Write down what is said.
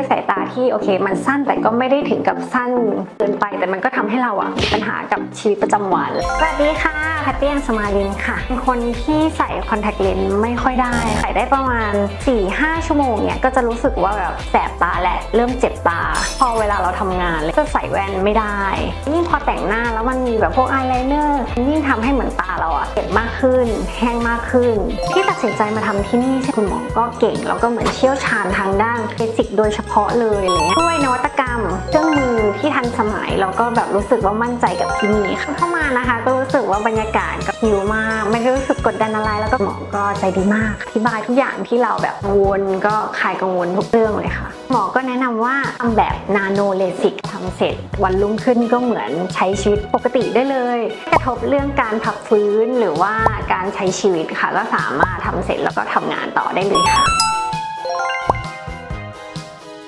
ด้วยสายตาที่โอเค มันสั้นแต่ก็ไม่ได้ถึงกับสั้นเกินไป แต่มันก็ทำให้เราอะมีปัญหากับชีวิตประจำวันสวัสดีค่ะแพตเตี้แอนสมาลินค่ะเป็นคนที่ใส่คอนแทคเลนส์ไม่ค่อยได้ใส่ได้ประมาณ 4-5 ชั่วโมงเนี่ยก็จะรู้สึกว่าแบบแสบตาแหละเริ่มเจ็บตา พอเวลาเราทำงานเลยจะใส่แว่นไม่ได้ยิ่งพอแต่งหน้าแล้วมันมีแบบพวกอายไลเนอร์ยิ่งทำให้เหมือนตาเรา อะเจ็บมากขึ้น แห้งมากขึ้น ที่ตัดสินใจมาทำที่นี่คุณหมอก็เก่ง แล้วก็เหมือนเชี่ยวชาญทางด้านเบสิกโดยเฉพาะเลยเลยด้วยนวัตกรรมเครื่อง ที่ทันสมัยแล้วก็แบบรู้สึกว่ามั่นใจกับที่นี่ค่ะเข้ามานะคะ ก็รู้สึกว่าบรรยากาศก็หิวมาก ไม่ได้รู้สึกกดดันอะไรแล้วก็หมอก็ใจดีมากอธิบายทุกอย่างที่เราแบบกังวลก็คลายกังวลทุกเรื่องเลยค่ะ หมอก็แนะนำว่าทำแบบนาโนเลสิกทำเสร็จ วันรุ่งขึ้นก็เหมือนใช้ชีวิตปกติได้เลยกระทบเรื่องการพักฟื้นหรือว่าการใช้ชีวิตค่ะ ก็สามารถทำเสร็จแล้วก็ทำงานต่อได้เลยค่ะ